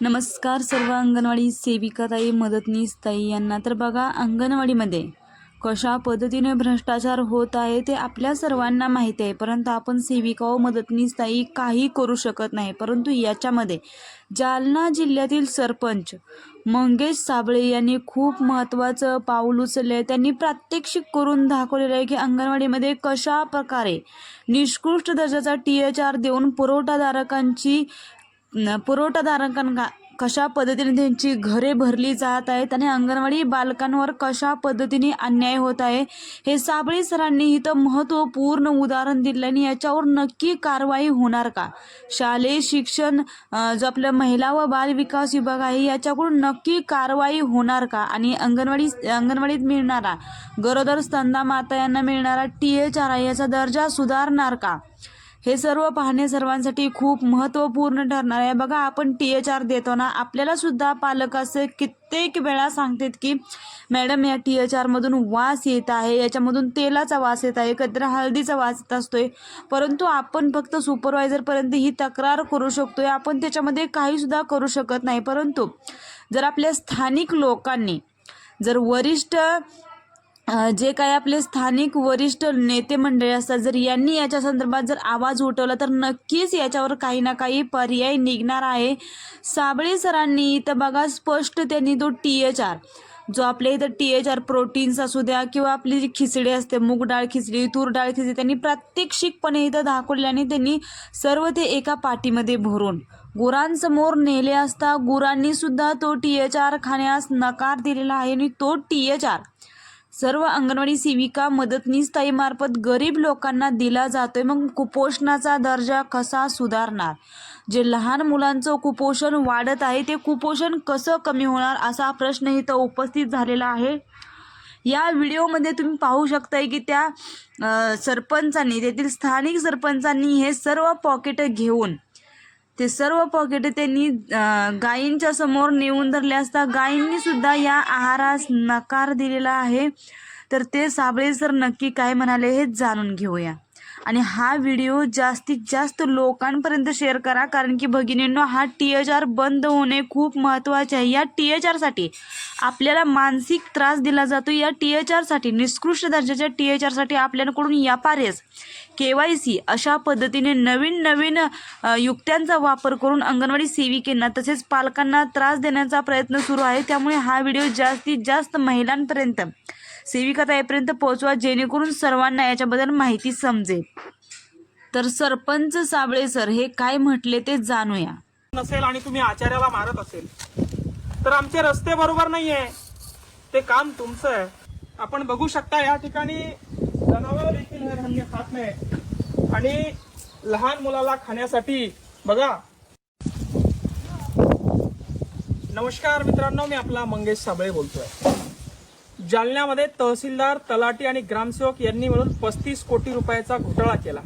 नमस्कार सर्व अंगणवाडी सेविकाताई मदतनीस ताई यांना. तर बघा अंगणवाडीमध्ये कशा पद्धतीने भ्रष्टाचार होत आहे ते आपल्या सर्वांना माहीत आहे. परंतु आपण सेविका व मदतनीस ताई काही करू शकत नाही. परंतु याच्यामध्ये जालना जिल्ह्यातील सरपंच मंगेश साबळे यांनी खूप महत्त्वाचं पाऊल उचलले आहे. त्यांनी प्रात्यक्षिक करून दाखवलेलं आहे की अंगणवाडीमध्ये कशा प्रकारे निष्कृष्ट दर्जाचा टी एच आर देऊन पुरवठाधारकांची न- कशा पद्धतीने त्यांची घरे भरली जात आहेत आणि अंगणवाडी बालकांवर कशा पद्धतीने अन्याय होत आहे हे साबळे सरांनी इथं महत्त्वपूर्ण उदाहरण दिलं आणि याच्यावर नक्की कारवाई होणार का? शालेय शिक्षण जो आपलं महिला व बाल विकास विभाग आहे याच्याकडून नक्की कारवाई होणार का? आणि अंगणवाडी अंगणवाडीत मिळणारा गरोदर स्तंदा माता यांना मिळणारा टी एच आर आहे याचा दर्जा सुधारणार का? हे सर्व पाहणे सर्वांसाठी खूप महत्त्वपूर्ण ठरणार आहे. बघा आपण टी एच आर देतो ना आपल्याला सुद्धा पालक असे कित्येक वेळा सांगतात की मॅडम या टी एच आरमधून वास येत आहे याच्यामधून तेलाचा वास येत आहे कधी हळदीचा वास येत असतोय. परंतु आपण फक्त सुपरवायझरपर्यंत ही तक्रार करू शकतोय. आपण त्याच्यामध्ये काहीसुद्धा करू शकत नाही. परंतु जर आपल्या स्थानिक लोकांनी जर वरिष्ठ जे काही आपले स्थानिक वरिष्ठ नेते मंडळी असतात जर यांनी याच्या संदर्भात जर आवाज उठवला तर नक्कीच याच्यावर काही ना काही पर्याय निघणार आहे. साबळे सरांनी इथं बघा स्पष्ट त्यांनी तो टी एच आर जो आपल्या इथं टी एच आर प्रोटीन्स असू द्या किंवा आपली जी खिचडी असते मूग डाळ खिचडी तूर डाळ खिचडी त्यांनी प्रात्यक्षिकपणे इथं दाखवल्याने त्यांनी सर्व ते एका पाठीमध्ये भरून गुरांसमोर नेले असता गुरांनी सुद्धा तो टी एच आर खाण्यास नकार दिलेला आहे आणि तो टी एच आर सर्व अंगणवाडी सेविका मदतनीस ताईमार्फत गरीब लोकांना दिला जातोय. मग कुपोषणाचा दर्जा कसा सुधारणार? जे लहान मुलांचं कुपोषण वाढत आहे ते कुपोषण कसं कमी होणार असा प्रश्न इथं उपस्थित झालेला आहे. या व्हिडिओमध्ये तुम्ही पाहू शकताय की त्या सरपंचांनी तेथील स्थानिक सरपंचांनी हे सर्व पॉकेट घेऊन ते सर्व पॉकेट त्यांनी गायींच्या समोर नेऊन धरले असता गायींनी सुद्धा या आहारास नकार दिलेला आहे. तर ते साबळे सर नक्की काय म्हणाले हे जाणून घेऊया. आणि हा व्हिडिओ जास्तीत जास्त लोकांपर्यंत शेअर करा. कारण की भगिनींनो हा टी एच आर बंद होणे खूप महत्त्वाचे आहे. या टी एच आरसाठी आपल्याला मानसिक त्रास दिला जातो. या टी एच आरसाठी निकृष्ट दर्जाच्या टी एच आरसाठी आपल्याकडून या पारेस के वाय सी अशा पद्धतीने नवीन नवीन युक्त्यांचा वापर करून अंगणवाडी सेविकेंना तसेच पालकांना त्रास देण्याचा प्रयत्न सुरू आहे. त्यामुळे हा व्हिडिओ जास्तीत जास्त महिलांपर्यंत सेविकाताईपर्यंत पोहोचवा जेणेकरून सर्वांना याच्याबद्दल माहिती समजेल. तर सरपंच साबळे सर हे काय म्हटले ते जाणूया. नसेल आणि तुम्ही आचार्याला मारत असेल तर आमचे रस्ते बरोबर नाहीये. ते काम तुमचं आहे. आपण बघू शकता या ठिकाणी जनावर देखील धान्य खात नाही आणि लहान मुलाला खाण्यासाठी बघा. नमस्कार मित्रांनो मी आपला मंगेश साबळे बोलतोय. जालन्यामध्ये तहसीलदार तलाटी आणि ग्रामसेवक यांनी मिळून पस्तीस कोटी रुपयाचा घोटाळा केला.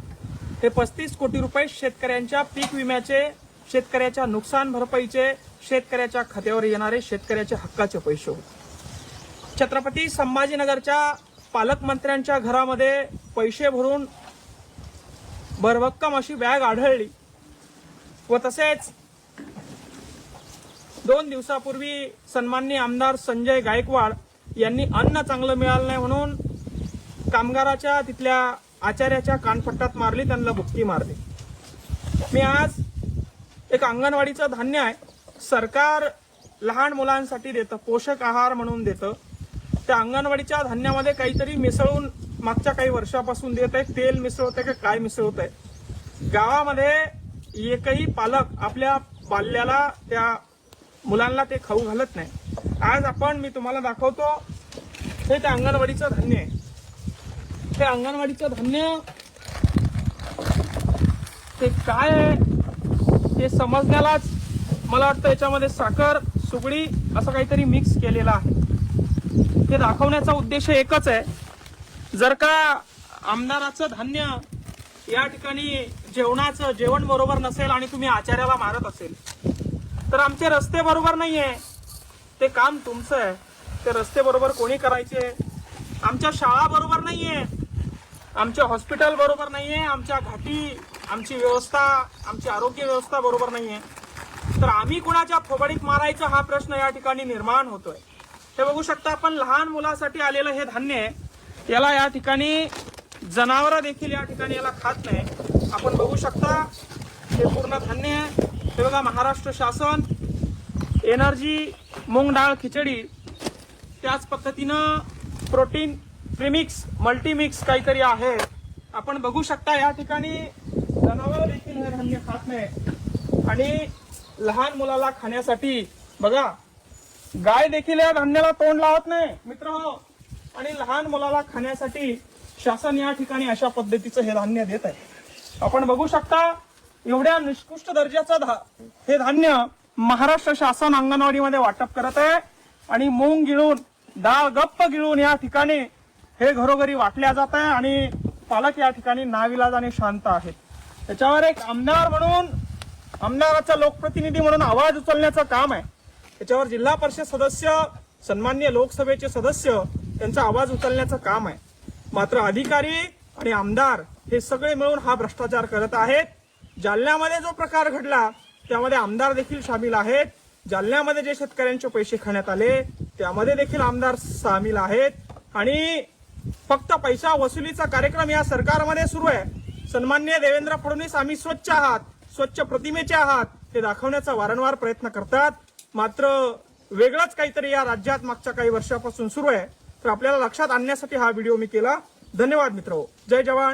हे पस्तीस कोटी रुपये शेतकऱ्यांच्या पीक विम्याचे शेतकऱ्याच्या नुकसान भरपाईचे शेतकऱ्याच्या खात्यावर येणारे शेतकऱ्याच्या हक्काचे पैसे होते. छत्रपती संभाजीनगरच्या पालकमंत्र्यांच्या घरामध्ये पैसे भरून भरभक्कम अशी बॅग आढळली व तसेच दोन दिवसापूर्वी सन्माननीय आमदार संजय गायकवाड यांनी अन्न चांगलं मिळालं नाही म्हणून कामगाराच्या तिथल्या आचार्याच्या कानफट्टात मारली त्यांना बुक्की मारली. मी आज एक अंगणवाडीचं धान्य आहे. सरकार लहान मुलांसाठी देतं पोषक आहार म्हणून देतं. त्या अंगणवाडीच्या धान्यामध्ये काहीतरी मिसळून मागच्या काही वर्षापासून देत आहे. तेल मिसळत आहे का काय मिसळत आहे? गावामध्ये एकही पालक आपल्या बाल्याला त्या मुलांना ते खाऊ घालत नाही. आज आपण मी तुम्हाला दाखवतो हे ते अंगणवाडीचं धान्य आहे. ते अंगणवाडीचं धान्य ते काय आहे? ते समजण्यालाच मला वाटतं याच्यामध्ये साखर सुगडी असं काहीतरी मिक्स केलेलं आहे. ते दाखवण्याचा उद्देश एकच आहे. जर का आमदाराचं धान्य या ठिकाणी जेवणाचं जेवण बरोबर नसेल आणि तुम्ही आचार्याला मारत असेल तर आमचे रस्ते बरोबर नाही आहे ते काम तुमचं आहे. ते रस्ते बरोबर कोणी करायचे आमच्या शाळा बरोबर आहे आमच्या हॉस्पिटल बरोबर नाही आहे आमच्या घाटी आमची व्यवस्था आमची आरोग्य व्यवस्था बरोबर आहे तर आम्ही कुणाच्या फोबडीत मारायचा हा प्रश्न या ठिकाणी निर्माण होतोय. हे बघू शकता आपण लहान मुलासाठी आलेलं हे धान्य आहे. याला या ठिकाणी जनावर देखील या ठिकाणी याला खात नाही. आपण बघू शकता हे पूर्ण धान्य आहे. हे बघा महाराष्ट्र शासन एनर्जी मूग डाळ खिचडी त्याच पद्धतीनं प्रोटीन प्रिमिक्स मल्टीमिक्स काहीतरी आहे. आपण बघू शकता या ठिकाणी जनावर देखील हे धान्य खात नाही आणि लहान मुलाला खाण्यासाठी बघा गाय देखील या धान्याला तोंड लावत नाही मित्र हो. आणि लहान मुलाला खाण्यासाठी शासन या ठिकाणी अशा पद्धतीचं हे धान्य देत आहे. आपण बघू शकता एवढ्या निष्कृष्ट दर्जाचं धा हे धान्य महाराष्ट्र शासन अंगणवाडीमध्ये वाटप करत आहे आणि मूंग गिळून डाळ गप्प गिळून या ठिकाणी हे घरोघरी वाटल्या जात आहे आणि पालक या ठिकाणी नाविलाज आणि शांत आहेत. त्याच्यावर एक आमदार म्हणून आमदाराचा लोकप्रतिनिधी म्हणून आवाज उचलण्याचं काम आहे. त्याच्यावर जिल्हा परिषद सदस्य सन्मान्य लोकसभेचे सदस्य त्यांचा आवाज उचलण्याचं काम आहे. मात्र अधिकारी आणि आमदार हे सगळे मिळून हा भ्रष्टाचार करत आहेत. जालन्यामध्ये जो प्रकार घडला त्यामध्ये आमदार देखील सामील आहेत. जालन्यामध्ये जे शेतकऱ्यांचे पैसे खाण्यात आले त्यामध्ये देखील आमदार सामील आहेत. आणि फक्त पैसा वसुलीचा कार्यक्रम या सरकारमध्ये सुरू आहे. सन्मान्य देवेंद्र फडणवीस आम्ही स्वच्छ आहात स्वच्छ प्रतिमेचे आहात हे दाखवण्याचा वारंवार प्रयत्न करतात. मात्र वेगळंच काहीतरी या राज्यात मागच्या काही वर्षापासून सुरू आहे. तर आपल्याला लक्षात आणण्यासाठी हा व्हिडिओ मी केला. धन्यवाद मित्र. जय जवान.